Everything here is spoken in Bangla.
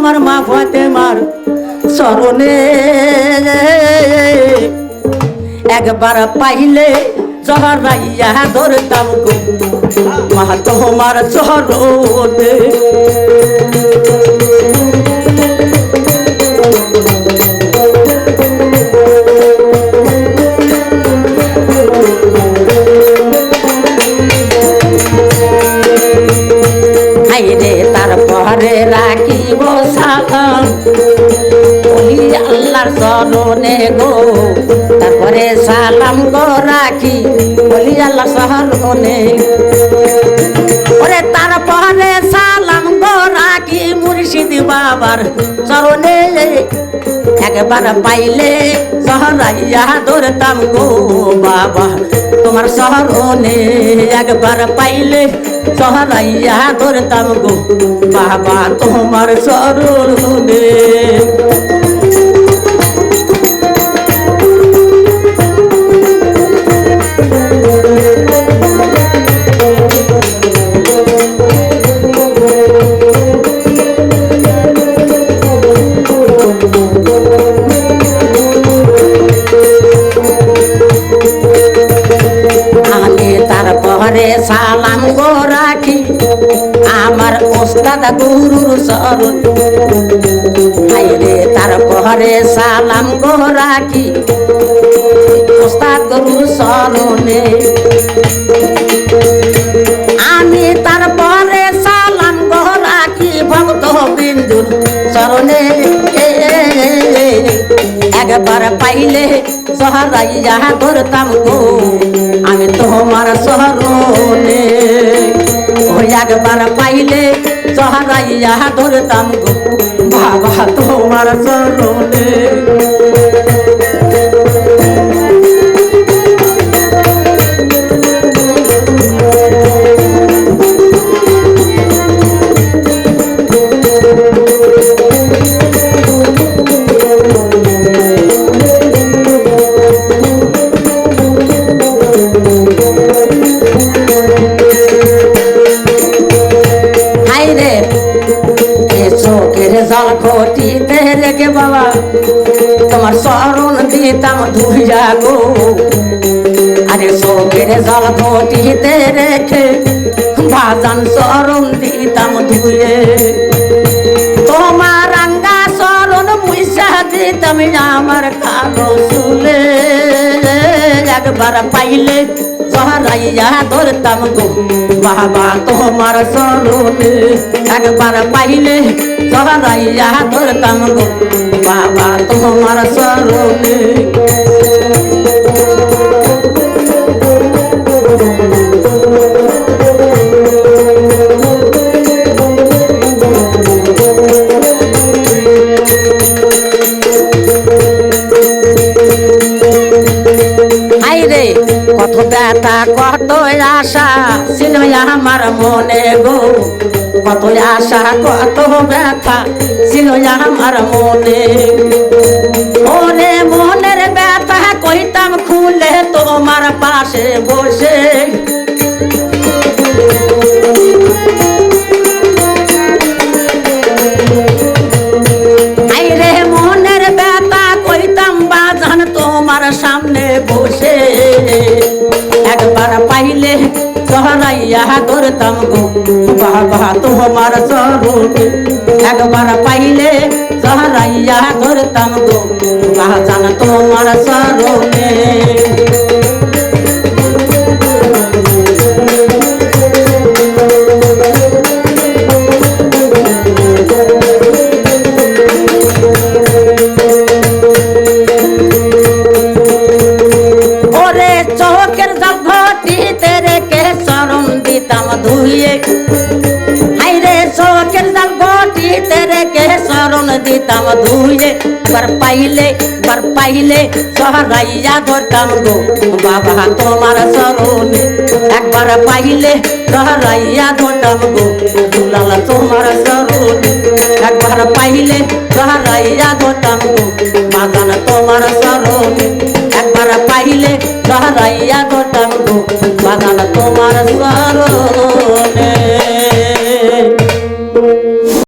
আমার মা ফতে মার চরণে। একবার পাইলে জহরাইয়া ধরতাম মা তোমার চরণে। তারপরে রাখিব সালাম ওই আল্লাহর চরণে গো, তারপরে সালাম গো রাখি। বলি আল্লাহ চরণে। ওরে তারপরে সালাম গো রাখি মুর্শিদ বাবার চরণে। একবার পাইলে সহরাইয়া ধরতাম গো বাবা। তোমার শহরনে একবার পাইলে সহরাইয়া ধরতাম গো বাবা। তোমার শরণে সালাম গো রাখি আমার ওস্তাদ গুরুর শরণ হাইরে তারপরে সালাম গো রাখি ওস্তাদ গুরুর শরণে আমি তারপরে সালাম গো রাখি ভক্ত বিন্দুর চরণে। সহরাইয়া করতাম গো, আমি তোমার শহরনে ওই একবার পাইলে সহরাইয়া ধরতাম গো, বাবা তোমার শরণে জল ঘটিতে রেখে বাবা। তোমার শরণ দিতাম ধুইয়া গো। আরে চোখের জল ঘটিতে রেখে বাজান শরণ দিতাম ধুয়ে। তোমার আঙ্গা শরণ মুইসা দিতাম আমার কালো চুলে একবার পাইলে সহরাইয়া ধরতাম গো। বাবা, তোমার সরণে একবার পাইলে সহরাইয়া ধরতাম গো। বাবা তোমার সরণে ব্যথা কত আশা ছিল আমার মনে গো। কত আশা, কত ব্যথা ছিল আমার মনে ওরে মনের ব্যথা কইতাম খুলে তোমার পাশে বসে। পাইলে সহরাইয়া ধরতাম গো। বাবা তোমার স্বরূপে। একবার পাইলে সহরাইয়া ধরতাম গো। বাজান তোমার স্বরূপে। ওরে চৌকের দিতাম ধুইয়ে হাইরে চৌকের ঘটিতে রেখে শরণ দিতাম ধুইয়ে বার পাইলে বার পাইলে সহরাইয়া ধরতাম গো বাবা তোমার শরণে একবার পাইলে সহরাইয়া ধরতাম গো দুলাল তোমার শরণে একবার পাইলে সহরাইয়া ধরতাম গো বাগান তোমার শরণে একবার পাইলে সহরাইয়া ধরতাম গো বাগান তোমার শরণে